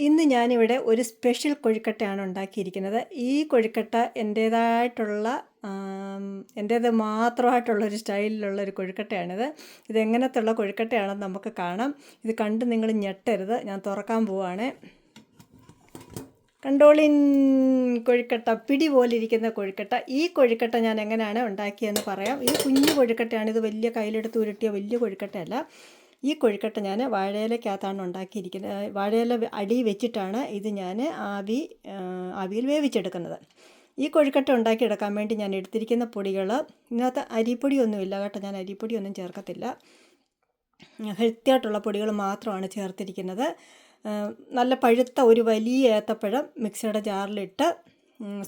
ഇന്ന് ഞാനിവിടെ ഒരു സ്പെഷ്യൽ കൊഴുക്കട്ടയാണ് ഉണ്ടാക്കിയിരിക്കുന്നത്. ഈ കൊഴുക്കട്ട എന്റേതായിട്ടുള്ള എന്റേത് മാത്രമായിട്ടുള്ളൊരു സ്റ്റൈലിലുള്ള ഒരു കൊഴുക്കട്ടയാണിത്. ഇതെങ്ങനത്തുള്ള കൊഴുക്കട്ടയാണെന്ന് നമുക്ക് കാണാം. ഇത് കണ്ട് നിങ്ങൾ ഞെട്ടരുത്. ഞാൻ തുറക്കാൻ പോവാണ്. കണ്ടോളിൻ കൊഴുക്കട്ട പിടി പോലെ ഇരിക്കുന്ന കൊഴുക്കട്ട. ഈ കൊഴുക്കട്ട ഞാൻ എങ്ങനെയാണ് ഉണ്ടാക്കിയതെന്ന് പറയാം. ഇത് കുഞ്ഞു കൊഴുക്കട്ടയാണ് ഇത് വലിയ കയ്യിലെടുത്ത് ഉരുട്ടിയ വലിയ കൊഴുക്കട്ടയല്ല. ഈ കൊഴുക്കട്ട ഞാൻ വാഴയിലക്കകത്താണ് ഉണ്ടാക്കിയിരിക്കുന്നത്. വാഴയില അടി വെച്ചിട്ടാണ് ഇത് ഞാൻ ആവി ആവിയിൽ വേവിച്ചെടുക്കുന്നത്. ഈ കൊഴുക്കട്ട ഉണ്ടാക്കിയെടുക്കാൻ വേണ്ടി ഞാൻ എടുത്തിരിക്കുന്ന പൊടികൾ ഇതിനകത്ത് അരിപ്പൊടിയൊന്നുമില്ല കേട്ടോ ഞാൻ അരിപ്പൊടിയൊന്നും ചേർക്കത്തില്ല. ഹെൽത്തി ആയിട്ടുള്ള പൊടികൾ മാത്രമാണ് ചേർത്തിരിക്കുന്നത്. നല്ല പഴുത്ത ഒരു വലിയ ഏത്തപ്പഴം മിക്സിയുടെ ജാറിലിട്ട്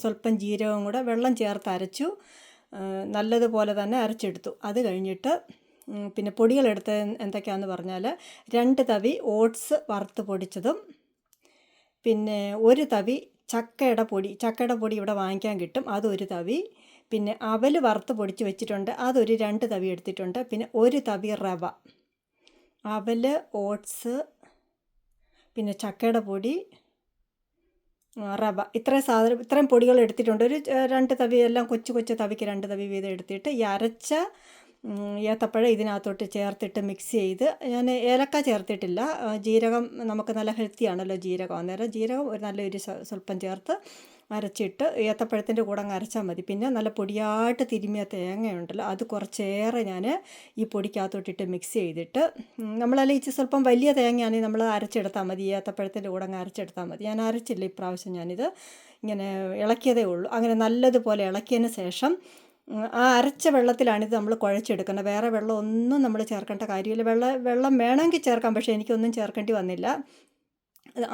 സ്വല്പം ജീരകവും കൂടെ വെള്ളം ചേർത്ത് അരച്ചു നല്ലതുപോലെ തന്നെ അരച്ചെടുത്തു. അത് കഴിഞ്ഞിട്ട് പിന്നെ പൊടികളെടുത്ത് എന്തൊക്കെയാണെന്ന് പറഞ്ഞാൽ രണ്ട് തവി ഓട്സ് വറുത്ത് പൊടിച്ചതും പിന്നെ ഒരു തവി ചക്കയുടെ പൊടി ചക്കയുടെ പൊടി ഇവിടെ വാങ്ങിക്കാൻ കിട്ടും. അതൊരു തവി പിന്നെ അവൽ വറുത്ത് പൊടിച്ച് വെച്ചിട്ടുണ്ട്. അതൊരു രണ്ട് തവി എടുത്തിട്ടുണ്ട്. പിന്നെ ഒരു തവി റവ. അവൽ ഓട്സ് പിന്നെ ചക്കയുടെ പൊടി റവ. ഇത്രയും സാധനം ഇത്രയും പൊടികൾ എടുത്തിട്ടുണ്ട്. ഒരു രണ്ട് തവി എല്ലാം കൊച്ചു കൊച്ചു തവിക്ക് രണ്ട് തവി വീതം എടുത്തിട്ട് ഈ അരച്ച ഏത്തപ്പഴം ഇതിനകത്തോട്ട് ചേർത്തിട്ട് മിക്സ് ചെയ്ത് ഞാൻ ഏലക്ക ചേർത്തിട്ടില്ല. ജീരകം നമുക്ക് നല്ല ഹെൽത്തിയാണല്ലോ ജീരകം. അന്നേരം ജീരകം ഒരു നല്ലൊരു സ്വല്പം ചേർത്ത് അരച്ചിട്ട് ഏത്തപ്പഴത്തിന്റെ കൂടെ അങ്ങ് അരച്ചാൽ മതി. പിന്നെ നല്ല പൊടിയായിട്ട് തിരുമിയ തേങ്ങയുണ്ടല്ലോ അത് കുറച്ചേറെ ഞാൻ ഈ പൊടിക്കകത്തോട്ടിട്ട് മിക്സ് ചെയ്തിട്ട് നമ്മളല്ല ഇച്ചിരി സ്വല്പം വലിയ തേങ്ങയാണെങ്കിൽ നമ്മൾ അരച്ചെടുത്താൽ മതി. ഏത്തപ്പഴത്തിന്റെ കൂടെ അങ്ങ് അരച്ചെടുത്താൽ മതി. ഞാൻ അരച്ചില്ല ഇപ്രാവശ്യം ഞാനിത്. ഇങ്ങനെ ഇളക്കിയതേ ഉള്ളൂ. അങ്ങനെ നല്ലതുപോലെ ഇളക്കിയതിന് ശേഷം ആ അരച്ച വെള്ളത്തിലാണിത് നമ്മൾ കുഴച്ചെടുക്കുന്നത്. വേറെ വെള്ളം ഒന്നും നമ്മൾ ചേർക്കേണ്ട കാര്യമില്ല. വെള്ളം വെള്ളം വേണമെങ്കിൽ ചേർക്കാം പക്ഷേ എനിക്കൊന്നും ചേർക്കേണ്ടി വന്നില്ല.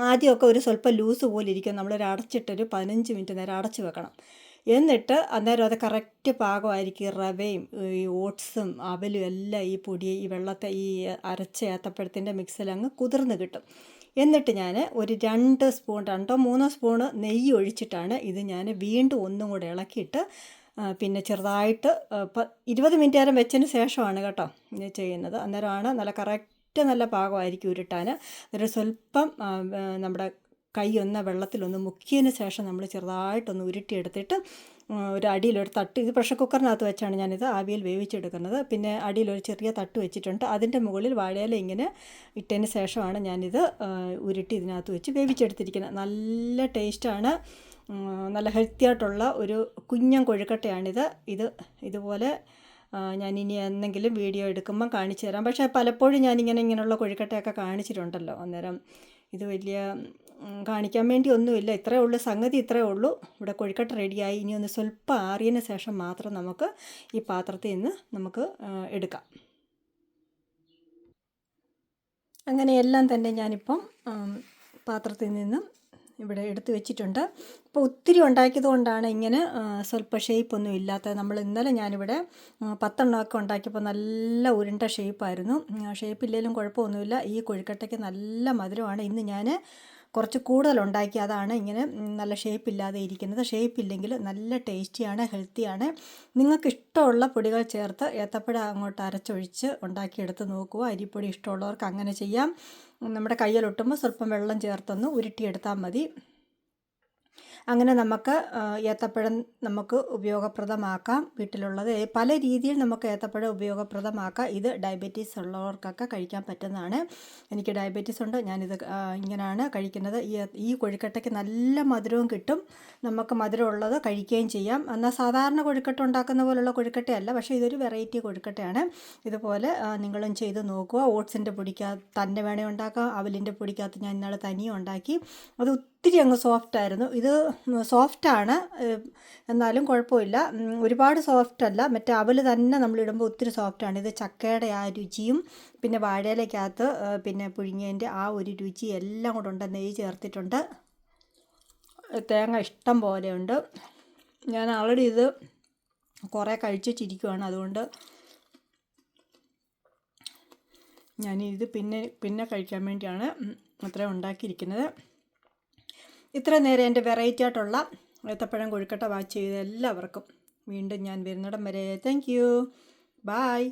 ആദ്യമൊക്കെ ഒരു സ്വല്പം ലൂസ് പോലെ ഇരിക്കും. നമ്മളൊരു അടച്ചിട്ടൊരു പതിനഞ്ച് മിനിറ്റ് നേരം അടച്ചു വെക്കണം. എന്നിട്ട് അന്നേരം അത് കറക്റ്റ് പാകമായിരിക്കും. റവയും ഈ ഓട്സും അവലും എല്ലാം ഈ പൊടി ഈ വെള്ളത്തെ ഈ അരച്ച ഏത്തപ്പഴത്തിന്റെ മിക്സിൽ അങ്ങ് കുതിർന്ന് കിട്ടും. എന്നിട്ട് ഞാൻ ഒരു രണ്ട് സ്പൂൺ രണ്ടോ മൂന്നോ സ്പൂണ് നെയ്യ് ഒഴിച്ചിട്ടാണ് ഇത് ഞാൻ വീണ്ടും ഒന്നും കൂടെ ഇളക്കിയിട്ട് പിന്നെ ചെറുതായിട്ട് ഇരുപത് മിനിറ്റ് നേരം വെച്ചതിന് ശേഷമാണ് കേട്ടോ ചെയ്യുന്നത്. അന്നേരമാണ് നല്ല കറക്റ്റ് നല്ല പാകമായിരിക്കും ഉരുട്ടാൻ. അന്നേരം സ്വല്പം നമ്മുടെ കൈ ഒന്ന് വെള്ളത്തിലൊന്ന് മുക്കിയതിന് ശേഷം നമ്മൾ ചെറുതായിട്ടൊന്ന് ഉരുട്ടിയെടുത്തിട്ട് ഒരു അടിയിലൊരു തട്ട് ഇത് പ്രഷർ കുക്കറിനകത്ത് വെച്ചാണ് ഞാനിത് ആവിയിൽ വേവിച്ചെടുക്കുന്നത്. പിന്നെ അടിയിലൊരു ചെറിയ തട്ട് വെച്ചിട്ടുണ്ട്. അതിന്റെ മുകളിൽ വാഴയില ഇങ്ങനെ ഇട്ടതിന് ശേഷമാണ് ഞാനിത് ഉരുട്ടി ഇതിനകത്ത് വെച്ച് വേവിച്ചെടുത്തിരിക്കുന്നത്. നല്ല ടേസ്റ്റാണ്. നല്ല ഹെൽത്തി ആയിട്ടുള്ള ഒരു കുഞ്ഞൻ കൊഴുക്കട്ടയാണിത്. ഇത് ഇതുപോലെ ഞാൻ ഇനി എന്തെങ്കിലും വീഡിയോ എടുക്കുമ്പം കാണിച്ചു തരാം. പക്ഷേ പലപ്പോഴും ഞാനിങ്ങനെ ഇങ്ങനെയുള്ള കൊഴുക്കട്ടയൊക്കെ കാണിച്ചിട്ടുണ്ടല്ലോ അന്നേരം. ഇത് വലിയ കാണിക്കാൻ വേണ്ടി ഒന്നുമില്ല. ഇത്രയേ ഉള്ളൂ സംഗതി ഇത്രയേ ഉള്ളൂ. ഇവിടെ കൊഴുക്കട്ട റെഡിയായി ഇനി ഒന്ന് സ്വല്പം ആറിയതിന് ശേഷം മാത്രം നമുക്ക് ഈ പാത്രത്തിൽ നിന്ന് നമുക്ക് എടുക്കാം. അങ്ങനെയെല്ലാം തന്നെ ഞാനിപ്പം പാത്രത്തിൽ നിന്നും ഇവിടെ എടുത്തു വെച്ചിട്ടുണ്ട്. അപ്പോൾ ഒത്തിരി ഉണ്ടാക്കിയത് കൊണ്ടാണ് ഇങ്ങനെ സ്വല്പ ഷേപ്പൊന്നും ഇല്ലാത്തത്. നമ്മൾ ഇന്നലെ ഞാനിവിടെ പത്തെണ്ണമൊക്കെ ഉണ്ടാക്കിയപ്പോൾ നല്ല ഉരുണ്ട ഷേപ്പായിരുന്നു ഷേപ്പ് ഇല്ലെങ്കിലും കുഴപ്പമൊന്നുമില്ല. ഈ കൊഴുക്കട്ടയ്ക്ക് നല്ല മധുരമാണ്. ഇന്ന് ഞാൻ കുറച്ച് കൂടുതൽ ഉണ്ടാക്കി അതാണ് ഇങ്ങനെ നല്ല ഷേപ്പ് ഇല്ലാതെ ഇരിക്കുന്നത്. ഷേപ്പ് ഇല്ലെങ്കിൽ നല്ല ടേസ്റ്റിയാണ് ഹെൽത്തിയാണ്. നിങ്ങൾക്ക് ഇഷ്ടമുള്ള പൊടികൾ ചേർത്ത് ഏത്തപ്പഴ അങ്ങോട്ട് അരച്ചൊഴിച്ച് ഉണ്ടാക്കിയെടുത്ത് നോക്കുക. അരിപ്പൊടി ഇഷ്ടമുള്ളവർക്ക് അങ്ങനെ ചെയ്യാം. നമ്മുടെ കയ്യിലൊട്ടുമ്പോൾ സ്വല്പം വെള്ളം ചേർത്തൊന്ന് ഉരുട്ടിയെടുത്താൽ മതി. അങ്ങനെ നമുക്ക് ഏത്തപ്പഴം നമുക്ക് ഉപയോഗപ്രദമാക്കാം വീട്ടിലുള്ളത്. പല രീതിയിൽ നമുക്ക് ഏത്തപ്പഴം ഉപയോഗപ്രദമാക്കാം. ഇത് ഡയബറ്റീസ് ഉള്ളവർക്കൊക്കെ കഴിക്കാൻ പറ്റുന്നതാണ്. എനിക്ക് ഡയബറ്റീസ് ഉണ്ട്. ഞാനിത് ഇങ്ങനെയാണ് കഴിക്കുന്നത്. ഈ കൊഴുക്കട്ടയ്ക്ക് നല്ല മധുരവും കിട്ടും. നമുക്ക് മധുരമുള്ളത് കഴിക്കുകയും ചെയ്യാം. എന്നാൽ സാധാരണ കൊഴുക്കട്ട ഉണ്ടാക്കുന്ന പോലുള്ള കൊഴുക്കട്ടയല്ല. പക്ഷേ ഇതൊരു വെറൈറ്റി കൊഴുക്കട്ടയാണ്. ഇതുപോലെ നിങ്ങളും ചെയ്ത് നോക്കുക. ഓട്സിന്റെ പൊടിക്കകത്ത് തന്നെ വേണേൽ ഉണ്ടാക്കാം. അവലിന്റെ പൊടിക്കകത്ത് ഞാൻ ഇന്നാൾ തനിയും ഉണ്ടാക്കി. അത് ഒത്തിരി അങ്ങ് സോഫ്റ്റായിരുന്നു ഇത് സോഫ്റ്റാണ് എന്നാലും കുഴപ്പമില്ല. ഒരുപാട് സോഫ്റ്റ് അല്ല. മറ്റേ അവൽ തന്നെ നമ്മളിടുമ്പോൾ ഒത്തിരി സോഫ്റ്റാണ് ഇത് ചക്കയുടെ ആ രുചിയും പിന്നെ വാഴയിലേക്കകത്ത് പിന്നെ പുഴുങ്ങിയതിന്റെ ആ ഒരു രുചി എല്ലാം കൂടെ ഉണ്ട്. നെയ്യ് ചേർത്തിട്ടുണ്ട്. തേങ്ങ ഇഷ്ടം പോലെയുണ്ട് ഞാൻ ആൾറെഡി ഇത് കുറേ കഴിച്ചിട്ടിരിക്കുവാണ് അതുകൊണ്ട് ഞാനിത് പിന്നെ പിന്നെ കഴിക്കാൻ വേണ്ടിയാണ് അത്രയും ഉണ്ടാക്കിയിരിക്കുന്നത്. ഇത്ര നേരം എന്റെ വെറൈറ്റി ആയിട്ടുള്ള ഏത്തപ്പഴം കൊഴുക്കട്ട വാച്ച് ചെയ്ത എല്ലാവർക്കും വീണ്ടും ഞാൻ വരുന്നിടം വരെ. Thank you bye